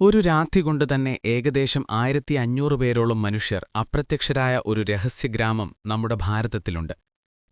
ഒരു രാത്രി കൊണ്ട് തന്നെ ഏകദേശം ആയിരത്തി അഞ്ഞൂറ് പേരോളം മനുഷ്യർ അപ്രത്യക്ഷരായ ഒരു രഹസ്യഗ്രാമം നമ്മുടെ ഭാരതത്തിലുണ്ട്.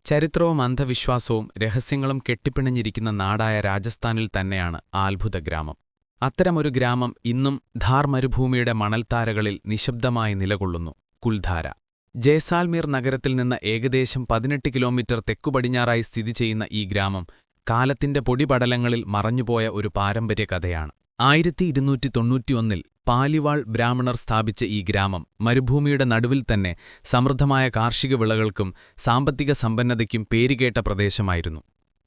ചരിത്രവും അന്ധവിശ്വാസവും രഹസ്യങ്ങളും കെട്ടിപ്പിണഞ്ഞിരിക്കുന്ന നാടായ രാജസ്ഥാനിൽ തന്നെയാണ് ആത്ഭുത ഗ്രാമം. അത്തരമൊരു ഗ്രാമം ഇന്നും ധാർ മരുഭൂമിയുടെ മണൽത്താരകളിൽ നിശബ്ദമായി നിലകൊള്ളുന്നു. കുൽധാര. ജയ്സാൽമീർ നഗരത്തിൽ നിന്ന് ഏകദേശം പതിനെട്ട് കിലോമീറ്റർ തെക്കുപടിഞ്ഞാറായി സ്ഥിതി ചെയ്യുന്ന ഈ ഗ്രാമം കാലത്തിന്റെ പൊടിപടലങ്ങളിൽ മറഞ്ഞുപോയ ഒരു പാരമ്പര്യ കഥയാണ് ആയിരത്തി ഇരുന്നൂറ്റി തൊണ്ണൂറ്റിയൊന്നിൽ പാലിവാൾ ബ്രാഹ്മണർ സ്ഥാപിച്ച ഈ ഗ്രാമം മരുഭൂമിയുടെ നടുവിൽ തന്നെ സമൃദ്ധമായ കാർഷിക വിളകൾക്കും സാമ്പത്തിക സമ്പന്നതയ്ക്കും പേരുകേട്ട പ്രദേശമായിരുന്നു.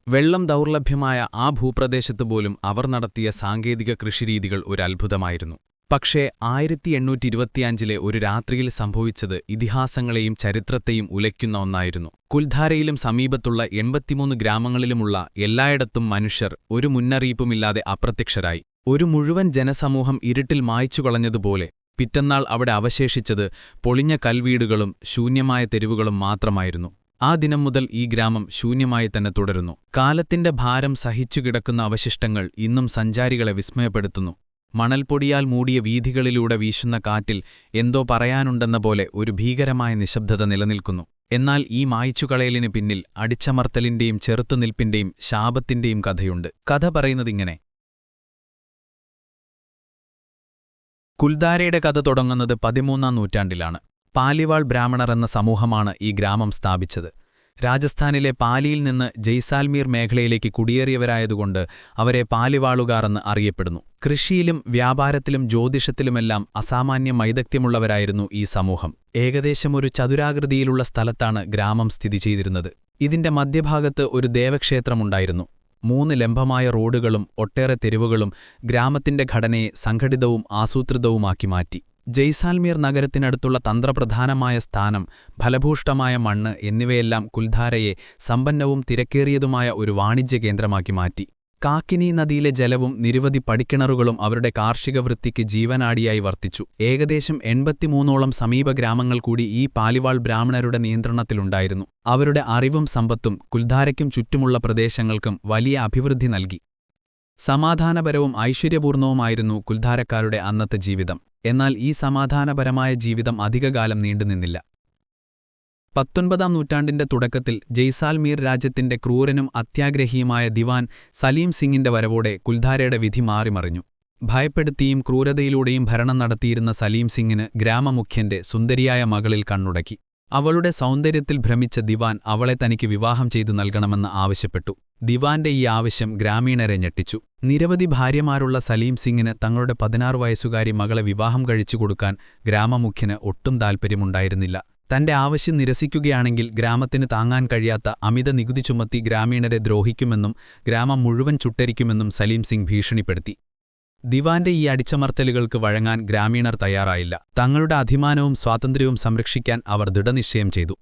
വെള്ളം ദൗർലഭ്യമായ ആ ഭൂപ്രദേശത്ത് പോലും അവർ നടത്തിയ സാങ്കേതിക കൃഷിരീതികൾ ഒരു അത്ഭുതമായിരുന്നു. പക്ഷേ ആയിരത്തി എണ്ണൂറ്റി ഇരുപത്തിയഞ്ചിലെ ഒരു രാത്രിയിൽ സംഭവിച്ചത് ഇതിഹാസങ്ങളെയും ചരിത്രത്തെയും ഉലയ്ക്കുന്ന ഒന്നായിരുന്നു. കുൽധാരയിലും സമീപത്തുള്ള എൺപത്തിമൂന്ന് ഗ്രാമങ്ങളിലുമുള്ള എല്ലായിടത്തും മനുഷ്യർ ഒരു മുന്നറിയിപ്പുമില്ലാതെ അപ്രത്യക്ഷരായി. ഒരു മുഴുവൻ ജനസമൂഹം ഇരുട്ടിൽ മായ്ച്ചുകളഞ്ഞതുപോലെ പിറ്റന്നാൾ അവിടെ അവശേഷിച്ചത് പൊളിഞ്ഞ കൽവീടുകളും ശൂന്യമായ തെരുവുകളും മാത്രമായിരുന്നു. ആ ദിനം മുതൽ ഈ ഗ്രാമം ശൂന്യമായി തന്നെ തുടരുന്നു. കാലത്തിന്റെ ഭാരം സഹിച്ചുകിടക്കുന്ന അവശിഷ്ടങ്ങൾ ഇന്നും സഞ്ചാരികളെ വിസ്മയപ്പെടുത്തുന്നു. മണൽപ്പൊടിയാൽ മൂടിയ വീഥികളിലൂടെ വീശുന്ന കാറ്റിൽ എന്തോ പറയാനുണ്ടെന്ന പോലെ ഒരു ഭീകരമായ നിശബ്ദത നിലനിൽക്കുന്നു. എന്നാൽ ഈ മായ്ച്ചുകളയലിന് പിന്നിൽ അടിച്ചമർത്തലിന്റെയും ചെറുത്തുനിൽപ്പിന്റെയും ശാപത്തിന്റെയും കഥയുണ്ട്. കഥ പറയുന്നതിങ്ങനെ കുൽദാരയുടെ കഥ തുടങ്ങുന്നത് പതിമൂന്നാം നൂറ്റാണ്ടിലാണ്. പാലിവാൾ ബ്രാഹ്മണർ എന്ന സമൂഹമാണ് ഈ ഗ്രാമം സ്ഥാപിച്ചത്. രാജസ്ഥാനിലെ പാലിയിൽ നിന്ന് ജയ്സാൽമീർ മേഖലയിലേക്ക് കുടിയേറിയവരായതുകൊണ്ട് അവരെ പാലിവാളുകാർ എന്ന് അറിയപ്പെടുന്നു. കൃഷിയിലും വ്യാപാരത്തിലും ജ്യോതിഷത്തിലുമെല്ലാം അസാമാന്യ മൈദഗ്ധ്യമുള്ളവരായിരുന്നു ഈ സമൂഹം. ഏകദേശം ഒരു ചതുരാകൃതിയിലുള്ള സ്ഥലത്താണ് ഗ്രാമം സ്ഥിതി ചെയ്തിരുന്നത്. ഇതിന്റെ മധ്യഭാഗത്ത് ഒരു ദേവക്ഷേത്രമുണ്ടായിരുന്നു. മൂന്ന് ലംബമായ റോഡുകളും ഒട്ടേറെ തെരുവുകളും ഗ്രാമത്തിന്റെ ഘടനയെ സംഘടിതവും ആസൂത്രിതവുമാക്കി മാറ്റി. ജയ്സാൽമീർ നഗരത്തിനടുത്തുള്ള തന്ത്രപ്രധാനമായ സ്ഥാനം ഫലഭൂഷ്ടമായ മണ്ണ് എന്നിവയെല്ലാം കുൽധാരയെ സമ്പന്നവും തിരക്കേറിയതുമായ ഒരു വാണിജ്യ കേന്ദ്രമാക്കി മാറ്റി. കാക്കിനി നദിയിലെ ജലവും നിരവധി പടിക്കിണറുകളും അവരുടെ കാർഷിക വൃത്തിക്ക് ജീവനാടിയായി വർത്തിച്ചു. ഏകദേശം എൺപത്തിമൂന്നോളം സമീപ ഗ്രാമങ്ങൾ കൂടി ഈ പാലിവാൾ ബ്രാഹ്മണരുടെ നിയന്ത്രണത്തിലുണ്ടായിരുന്നു. അവരുടെ അറിവും സമ്പത്തും കുൽധാരയ്ക്കും ചുറ്റുമുള്ള പ്രദേശങ്ങൾക്കും വലിയ അഭിവൃദ്ധി നൽകി. സമാധാനപരവും ഐശ്വര്യപൂർണവുമായിരുന്നു കുൽധാരക്കാരുടെ അന്നത്തെ ജീവിതം. എന്നാൽ ഈ സമാധാനപരമായ ജീവിതം അധികകാലം നീണ്ടുനിന്നില്ല. പത്തൊൻപതാം നൂറ്റാണ്ടിന്റെ തുടക്കത്തിൽ ജയ്സാൽമീർ രാജ്യത്തിന്റെ ക്രൂരനും അത്യാഗ്രഹിയുമായ ദിവാൻ സലീം സിംഗിന്റെ വരവോടെ കുൽധാരയുടെ വിധി മാറിമറിഞ്ഞു. ഭയപ്പെടുത്തിയും ക്രൂരതയിലൂടെയും ഭരണം നടത്തിയിരുന്ന സലീം സിംഗിന് ഗ്രാമമുഖ്യന്റെ സുന്ദരിയായ മകളിൽ കണ്ണുടക്കി. അവളുടെ സൗന്ദര്യത്തിൽ ഭ്രമിച്ച ദിവാൻ അവളെ തനിക്ക് വിവാഹം ചെയ്തു നൽകണമെന്ന് ആവശ്യപ്പെട്ടു. ദിവാന്റെ ഈ ആവശ്യം ഗ്രാമീണരെ ഞെട്ടിച്ചു. നിരവധി ഭാര്യമാരുള്ള സലീം സിംഗിന് തങ്ങളുടെ പതിനാറ് വയസ്സുകാരി മകളെ വിവാഹം കഴിച്ചു കൊടുക്കാൻ ഗ്രാമമുഖ്യന് ഒട്ടും താൽപ്പര്യമുണ്ടായിരുന്നില്ല. തന്റെ ആവശ്യം നിരസിക്കുകയാണെങ്കിൽ ഗ്രാമത്തിന് താങ്ങാൻ കഴിയാത്ത അമിത നികുതി ചുമത്തി ഗ്രാമീണരെ ദ്രോഹിക്കുമെന്നും ഗ്രാമം മുഴുവൻ ചുട്ടരിക്കുമെന്നും സലീം സിംഗ് ഭീഷണിപ്പെടുത്തി. ദിവാന്റെ ഈ അടിച്ചമർത്തലുകൾക്ക് വഴങ്ങാൻ ഗ്രാമീണർ തയ്യാറായില്ല. തങ്ങളുടെ അഭിമാനവും സ്വാതന്ത്ര്യവും സംരക്ഷിക്കാൻ അവർ ദൃഢനിശ്ചയം ചെയ്തു.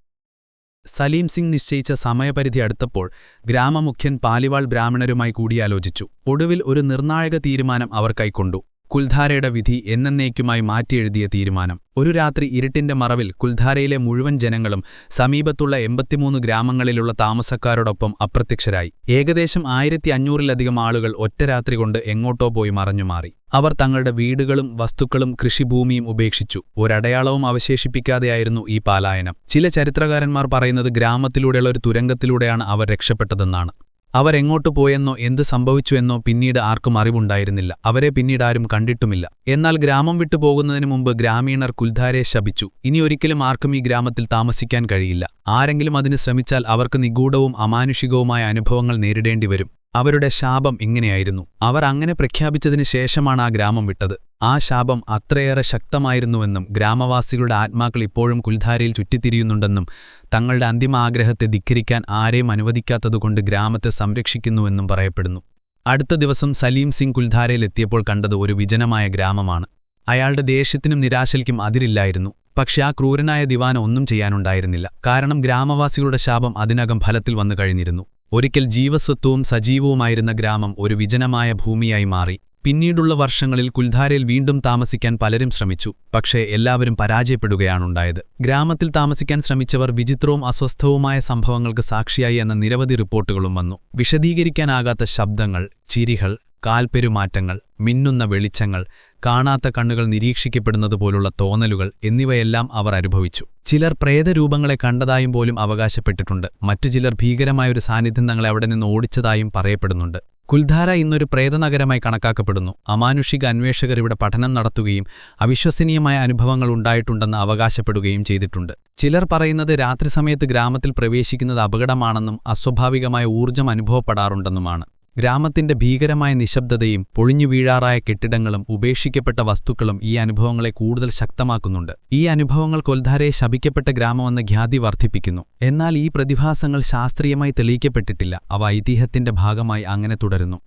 സലീം സിംഗ് നിശ്ചയിച്ച സമയപരിധി അടുത്തപ്പോൾ ഗ്രാമമുഖ്യൻ പാലിവാൾ ബ്രാഹ്മണരുമായി കൂടിയാലോചിച്ചു. ഒടുവിൽ ഒരു നിർണായക തീരുമാനം അവർ കൈക്കൊണ്ടു. കുൽധാരയുടെ വിധി എന്നേക്കുമായി മാറ്റിയെഴുതിയ തീരുമാനം. ഒരു രാത്രി ഇരുട്ടിന്റെ മറവിൽ കുൽധാരയിലെ മുഴുവൻ ജനങ്ങളും സമീപത്തുള്ള എൺപത്തിമൂന്ന് ഗ്രാമങ്ങളിലുള്ള താമസക്കാരോടൊപ്പം അപ്രത്യക്ഷരായി. ഏകദേശം ആയിരത്തി അഞ്ഞൂറിലധികം ആളുകൾ ഒറ്റ രാത്രി കൊണ്ട് എങ്ങോട്ടോ പോയി മറഞ്ഞു മാറി. അവർ തങ്ങളുടെ വീടുകളും വസ്തുക്കളും കൃഷിഭൂമിയും ഉപേക്ഷിച്ചു. ഒരടയാളവും അവശേഷിപ്പിക്കാതെയായിരുന്നു ഈ പാലായനം. ചില ചരിത്രകാരന്മാർ പറയുന്നത് ഗ്രാമത്തിലൂടെയുള്ള ഒരു തുരങ്കത്തിലൂടെയാണ് അവർ രക്ഷപ്പെട്ടതെന്നാണ്. അവരെങ്ങോട്ടു പോയെന്നോ എന്ത് സംഭവിച്ചുവെന്നോ പിന്നീട് ആർക്കും അറിവുണ്ടായിരുന്നില്ല. അവരെ പിന്നീട് ആരും കണ്ടിട്ടുമില്ല. എന്നാൽ ഗ്രാമം വിട്ടു പോകുന്നതിനു മുമ്പ് ഗ്രാമീണർ കുൽധാരെ ശപിച്ചു. ഇനി ഒരിക്കലും ആർക്കും ഈ ഗ്രാമത്തിൽ താമസിക്കാൻ കഴിയില്ല. ആരെങ്കിലും അതിന് ശ്രമിച്ചാൽ അവർക്ക് നിഗൂഢവും അമാനുഷികവുമായ അനുഭവങ്ങൾ നേരിടേണ്ടിവരും. അവരുടെ ശാപം ഇങ്ങനെയായിരുന്നു. അവർ അങ്ങനെ പ്രഖ്യാപിച്ചതിന് ശേഷമാണ് ആ ഗ്രാമം വിട്ടത്. ആ ശാപം അത്രയേറെ ശക്തമായിരുന്നുവെന്നും ഗ്രാമവാസികളുടെ ആത്മാക്കൾ ഇപ്പോഴും കുൽധാരയിൽ ചുറ്റിത്തിരിയുന്നുണ്ടെന്നും തങ്ങളുടെ അന്തിമ ആഗ്രഹത്തെ ധിക്കരിക്കാൻ ആരെയും അനുവദിക്കാത്തതുകൊണ്ട് ഗ്രാമത്തെ സംരക്ഷിക്കുന്നുവെന്നും പറയപ്പെടുന്നു. അടുത്ത ദിവസം സലീം സിംഗ് കുൽധാരയിലെത്തിയപ്പോൾ കണ്ടത് ഒരു വിജനമായ ഗ്രാമമാണ്. അയാളുടെ ദേഷ്യത്തിനും നിരാശയ്ക്കും അതിരില്ലായിരുന്നു. പക്ഷെ ആ ക്രൂരനായ ദിവാന ഒന്നും ചെയ്യാനുണ്ടായിരുന്നില്ല. കാരണം ഗ്രാമവാസികളുടെ ശാപം അതിനകം ഫലത്തിൽ വന്നു കഴിഞ്ഞിരുന്നു. ഒരിക്കൽ ജീവസ്വത്വവും സജീവവുമായിരുന്ന ഗ്രാമം ഒരു വിജനമായ ഭൂമിയായി മാറി. പിന്നീടുള്ള വർഷങ്ങളിൽ കുൽധാരയിൽ വീണ്ടും താമസിക്കാൻ പലരും ശ്രമിച്ചു. പക്ഷേ എല്ലാവരും പരാജയപ്പെടുകയാണുണ്ടായത്. ഗ്രാമത്തിൽ താമസിക്കാൻ ശ്രമിച്ചവർ വിചിത്രവും അസ്വസ്ഥവുമായ സംഭവങ്ങൾക്ക് സാക്ഷിയായി എന്ന നിരവധി റിപ്പോർട്ടുകളും വന്നു. വിശദീകരിക്കാനാകാത്ത ശബ്ദങ്ങൾ ചിരികൾ കാൽപ്പെരുമാറ്റങ്ങൾ മിന്നുന്ന വെളിച്ചങ്ങൾ കാണാത്ത കണ്ണുകൾ നിരീക്ഷിക്കപ്പെടുന്നത് പോലുള്ള തോന്നലുകൾ എന്നിവയെല്ലാം അവർ അനുഭവിച്ചു. ചിലർ പ്രേതരൂപങ്ങളെ കണ്ടതായും പോലും അവകാശപ്പെട്ടിട്ടുണ്ട്. മറ്റു ചിലർ ഭീകരമായൊരു സാന്നിധ്യം തങ്ങളെ അവിടെ നിന്ന് ഓടിച്ചതായും പറയപ്പെടുന്നുണ്ട്. കുൽധാര ഇന്നൊരു പ്രേതനഗരമായി കണക്കാക്കപ്പെടുന്നു. അമാനുഷിക അന്വേഷകർ ഇവിടെ പഠനം നടത്തുകയും അവിശ്വസനീയമായ അനുഭവങ്ങൾ ഉണ്ടായിട്ടുണ്ടെന്ന് അവകാശപ്പെടുകയും ചെയ്തിട്ടുണ്ട്. ചിലർ പറയുന്നത് രാത്രി സമയത്ത് ഗ്രാമത്തിൽ പ്രവേശിക്കുന്നത് അപകടമാണെന്നും അസ്വാഭാവികമായ ഊർജം അനുഭവപ്പെടാറുണ്ടെന്നുമാണ്. ഗ്രാമത്തിന്റെ ഭീകരമായ നിശബ്ദതയും പൊളിഞ്ഞു വീഴാറായ കെട്ടിടങ്ങളും ഉപേക്ഷിക്കപ്പെട്ട വസ്തുക്കളും ഈ അനുഭവങ്ങളെ കൂടുതൽ ശക്തമാക്കുന്നുണ്ട്. ഈ അനുഭവങ്ങൾ കൊൽധാരയെ ശപിക്കപ്പെട്ട ഗ്രാമമെന്ന ഖ്യാതി വർദ്ധിപ്പിക്കുന്നു. എന്നാൽ ഈ പ്രതിഭാസങ്ങൾ ശാസ്ത്രീയമായി തെളിയിക്കപ്പെട്ടിട്ടില്ല. അവ ഐതിഹ്യത്തിന്റെ ഭാഗമായി അങ്ങനെ തുടരുന്നു.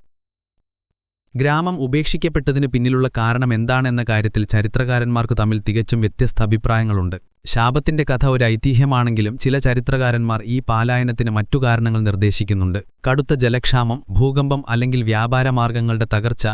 ഗ്രാമം ഉപേക്ഷിക്കപ്പെട്ടതിന് പിന്നിലുള്ള കാരണം എന്താണെന്ന കാര്യത്തിൽ ചരിത്രകാരന്മാർക്ക് തമ്മിൽ തികച്ചും വ്യത്യസ്ത അഭിപ്രായങ്ങളുണ്ട്. ശാപത്തിന്റെ കഥ ഒരു ഐതിഹ്യമാണെങ്കിലും ചില ചരിത്രകാരന്മാർ ഈ പാലായനത്തിന് മറ്റു കാരണങ്ങൾ നിർദ്ദേശിക്കുന്നുണ്ട്. കടുത്ത ജലക്ഷാമം ഭൂകമ്പം അല്ലെങ്കിൽ വ്യാപാരമാർഗങ്ങളുടെ തകർച്ച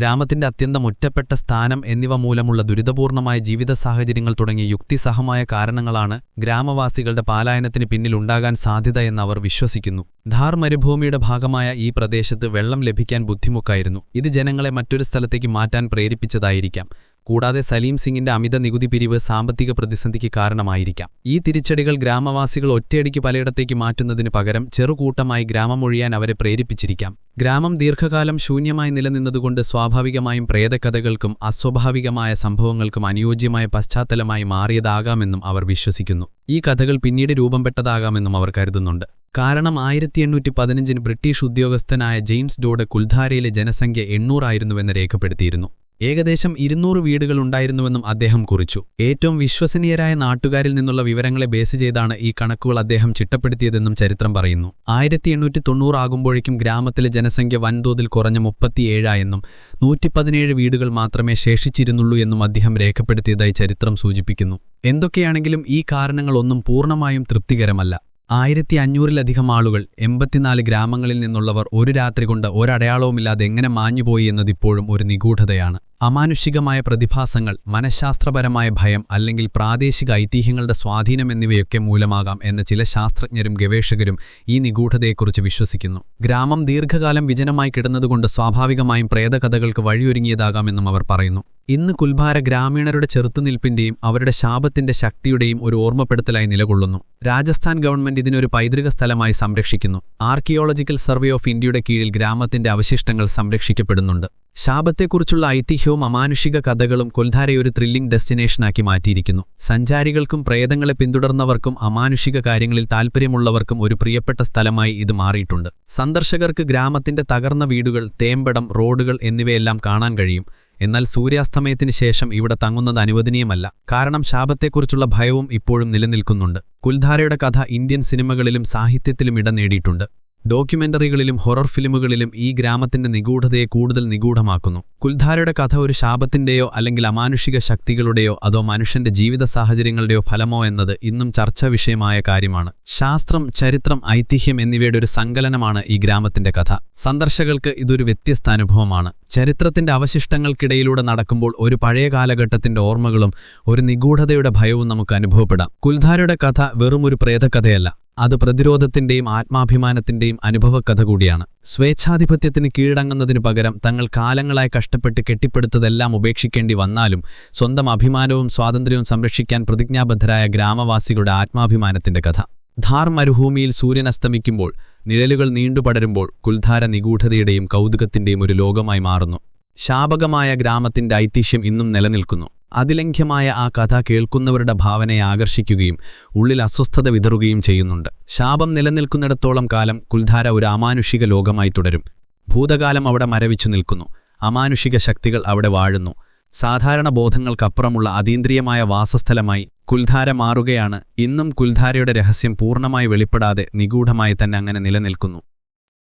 രാമത്തിന്റെ അത്യന്തം ഒറ്റപ്പെട്ട സ്ഥാനം എന്നിവ മൂലമുള്ള ദുരിതപൂർണമായ ജീവിത സാഹചര്യങ്ങൾ തുടങ്ങിയ യുക്തിസഹമായ കാരണങ്ങളാണ് ഗ്രാമവാസികളുടെ പാലായനത്തിന് പിന്നിലുണ്ടാകാൻ സാധ്യത അവർ വിശ്വസിക്കുന്നു. ധാർ മരുഭൂമിയുടെ ഭാഗമായ ഈ പ്രദേശത്ത് വെള്ളം ലഭിക്കാൻ ബുദ്ധിമുട്ടായിരുന്നു ഇത് ജനങ്ങളെ മറ്റൊരു സ്ഥലത്തേക്ക് മാറ്റാൻ പ്രേരിപ്പിച്ചതായിരിക്കാം. കൂടാതെ സലീം സിംഗിന്റെ അമിത നികുതി പിരിവ് സാമ്പത്തിക പ്രതിസന്ധിക്ക് കാരണമായിരിക്കാം. ഈ തിരിച്ചടികൾ ഗ്രാമവാസികൾ ഒറ്റയടിക്ക് പലയിടത്തേക്ക് മാറ്റുന്നതിന് പകരം ചെറുകൂട്ടമായി ഗ്രാമമൊഴിയാൻ അവരെ പ്രേരിപ്പിച്ചിരിക്കാം. ഗ്രാമം ദീർഘകാലം ശൂന്യമായി നിലനിന്നതുകൊണ്ട് സ്വാഭാവികമായും പ്രേതകഥകൾക്കും അസ്വാഭാവികമായ സംഭവങ്ങൾക്കും അനുയോജ്യമായ പശ്ചാത്തലമായി മാറിയതാകാമെന്നും അവർ വിശ്വസിക്കുന്നു. ഈ കഥകൾ പിന്നീട് രൂപം പെട്ടതാകാമെന്നും അവർ കരുതുന്നുണ്ട്. കാരണം ആയിരത്തി എണ്ണൂറ്റി പതിനഞ്ചിന് ബ്രിട്ടീഷ് ഉദ്യോഗസ്ഥനായ ജെയിംസ് ഡോഡ് കുൽധാരയിലെ ജനസംഖ്യ എണ്ണൂറായിരുന്നുവെന്ന് രേഖപ്പെടുത്തിയിരുന്നു. ഏകദേശം ഇരുന്നൂറ് വീടുകളുണ്ടായിരുന്നുവെന്നും അദ്ദേഹം കുറിച്ചു. ഏറ്റവും വിശ്വസനീയരായ നാട്ടുകാരിൽ നിന്നുള്ള വിവരങ്ങളെ ബേസ് ചെയ്താണ് ഈ കണക്കുകൾ അദ്ദേഹം ചിട്ടപ്പെടുത്തിയതെന്നും ചരിത്രം പറയുന്നു. ആയിരത്തി എണ്ണൂറ്റി തൊണ്ണൂറാകുമ്പോഴേക്കും ഗ്രാമത്തിലെ ജനസംഖ്യ വൻതോതിൽ കുറഞ്ഞ മുപ്പത്തിയേഴായെന്നും നൂറ്റിപ്പതിനേഴ് വീടുകൾ മാത്രമേ ശേഷിച്ചിരുന്നുള്ളൂ എന്നും അദ്ദേഹം രേഖപ്പെടുത്തിയതായി ചരിത്രം സൂചിപ്പിക്കുന്നു. എന്തൊക്കെയാണെങ്കിലും ഈ കാരണങ്ങളൊന്നും പൂർണമായും തൃപ്തികരമല്ല. ആയിരത്തി അഞ്ഞൂറിലധികം ആളുകൾ എൺപത്തിനാല് ഗ്രാമങ്ങളിൽ നിന്നുള്ളവർ ഒരു രാത്രി കൊണ്ട് ഒരടയാളവുമില്ലാതെ എങ്ങനെ മാഞ്ഞുപോയി എന്നതിപ്പോഴും ഒരു നിഗൂഢതയാണ്. അമാനുഷികമായ പ്രതിഭാസങ്ങൾ മനഃശാസ്ത്രപരമായ ഭയം അല്ലെങ്കിൽ പ്രാദേശിക ഐതിഹ്യങ്ങളുടെ സ്വാധീനം എന്നിവയൊക്കെ മൂലമാകാം എന്ന ചില ശാസ്ത്രജ്ഞരും ഗവേഷകരും ഈ നിഗൂഢതയെക്കുറിച്ച് വിശ്വസിക്കുന്നു. ഗ്രാമം ദീർഘകാലം വിജനമായി കിടന്നതുകൊണ്ട് സ്വാഭാവികമായും പ്രേതകഥകൾക്ക് വഴിയൊരുങ്ങിയതാകാമെന്നും അവർ പറയുന്നു. ഇന്ന് കുൽഭാര ഗ്രാമീണരുടെ ചെറുത്തുനിൽപ്പിന്റെയും അവരുടെ ശാപത്തിന്റെ ശക്തിയുടെയും ഒരു ഓർമ്മപ്പെടുത്തലായി നിലകൊള്ളുന്നു. രാജസ്ഥാൻ ഗവൺമെന്റ് ഇതിനൊരു പൈതൃക സ്ഥലമായി സംരക്ഷിക്കുന്നു. ആർക്കിയോളജിക്കൽ സർവേ ഓഫ് ഇന്ത്യയുടെ കീഴിൽ ഗ്രാമത്തിന്റെ അവശിഷ്ടങ്ങൾ സംരക്ഷിക്കപ്പെടുന്നുണ്ട്. ശാപത്തെക്കുറിച്ചുള്ള ഐതിഹ്യവും അമാനുഷിക കഥകളും കൊൽധാരയെ ഒരു ത്രില്ലിംഗ് ഡെസ്റ്റിനേഷനാക്കി മാറ്റിയിരിക്കുന്നു. സഞ്ചാരികൾക്കും പ്രേതങ്ങളെ പിന്തുടർന്നവർക്കും അമാനുഷിക കാര്യങ്ങളിൽ താൽപ്പര്യമുള്ളവർക്കും ഒരു പ്രിയപ്പെട്ട സ്ഥലമായി ഇത് മാറിയിട്ടുണ്ട്. സന്ദർശകർക്ക് ഗ്രാമത്തിന്റെ തകർന്ന വീടുകൾ തേമ്പടം റോഡുകൾ എന്നിവയെല്ലാം കാണാൻ കഴിയും. എന്നാൽ സൂര്യാസ്തമയത്തിന് ശേഷം ഇവിടെ തങ്ങുന്നത് അനുവദനീയമല്ല. കാരണം ശാപത്തെക്കുറിച്ചുള്ള ഭയവും ഇപ്പോഴും നിലനിൽക്കുന്നുണ്ട്. കുൽധാരയുടെ കഥ ഇന്ത്യൻ സിനിമകളിലും സാഹിത്യത്തിലും ഇടം നേടിയിട്ടുണ്ട്. ഡോക്യുമെന്ററികളിലും ഹൊറർ ഫിലിമുകളിലും ഈ ഗ്രാമത്തിന്റെ നിഗൂഢതയെ കൂടുതൽ നിഗൂഢമാക്കുന്നു. കുൽധാരയുടെ കഥ ഒരു ശാപത്തിന്റെയോ അല്ലെങ്കിൽ അമാനുഷിക ശക്തികളുടെയോ അതോ മനുഷ്യന്റെ ജീവിത സാഹചര്യങ്ങളുടെയോ ഫലമോ എന്നത് ഇന്നും ചർച്ചാ വിഷയമായ കാര്യമാണ്. ശാസ്ത്രം ചരിത്രം ഐതിഹ്യം എന്നിവയുടെ ഒരു സങ്കലനമാണ് ഈ ഗ്രാമത്തിന്റെ കഥ. സന്ദർശകർക്ക് ഇതൊരു വ്യത്യസ്ത അനുഭവമാണ് ചരിത്രത്തിന്റെ അവശിഷ്ടങ്ങൾക്കിടയിലൂടെ നടക്കുമ്പോൾ ഒരു പഴയ കാലഘട്ടത്തിന്റെ ഓർമ്മകളും ഒരു നിഗൂഢതയുടെ ഭയവും നമുക്ക് അനുഭവപ്പെടാം. കുൽധാരയുടെ കഥ വെറും ഒരു പ്രേതകഥയല്ല. അത് പ്രതിരോധത്തിന്റെയും ആത്മാഭിമാനത്തിന്റെയും അനുഭവക്കഥ കൂടിയാണ്. സ്വേച്ഛാധിപത്യത്തിന് കീഴടങ്ങുന്നതിനു പകരം തങ്ങൾ കാലങ്ങളായി കഷ്ടപ്പെട്ട് കെട്ടിപ്പടുത്തതെല്ലാം ഉപേക്ഷിക്കേണ്ടി വന്നാലും സ്വന്തം അഭിമാനവും സ്വാതന്ത്ര്യവും സംരക്ഷിക്കാൻ പ്രതിജ്ഞാബദ്ധരായ ഗ്രാമവാസികളുടെ ആത്മാഭിമാനത്തിന്റെ കഥ. ധാർ മരുഭൂമിയിൽ സൂര്യൻ അസ്തമിക്കുമ്പോൾ നിഴലുകൾ നീണ്ടുപടരുമ്പോൾ കുൽധാര നിഗൂഢതയുടെയും കൗതുകത്തിന്റെയും ഒരു ലോകമായി മാറുന്നു. ശാപകമായ ഗ്രാമത്തിന്റെ ഐതിഹ്യം ഇന്നും നിലനിൽക്കുന്നു. അതിലംഘ്യമായ ആ കഥ കേൾക്കുന്നവരുടെ ഭാവനയെ ആകർഷിക്കുകയും ഉള്ളിൽ അസ്വസ്ഥത വിതറുകയും ചെയ്യുന്നുണ്ട്. ശാപം നിലനിൽക്കുന്നിടത്തോളം കാലം കുൽധാര ഒരു അമാനുഷിക ലോകമായി തുടരും. ഭൂതകാലം അവിടെ മരവിച്ചു നിൽക്കുന്നു. അമാനുഷിക ശക്തികൾ അവിടെ വാഴുന്നു. സാധാരണ ബോധങ്ങൾക്കപ്പുറമുള്ള അതീന്ദ്രിയമായ വാസസ്ഥലമായി കുൽധാര മാറുകയാണ്. ഇന്നും കുൽധാരയുടെ രഹസ്യം പൂർണമായി വെളിപ്പെടാതെ നിഗൂഢമായി തന്നെ അങ്ങനെ നിലനിൽക്കുന്നു.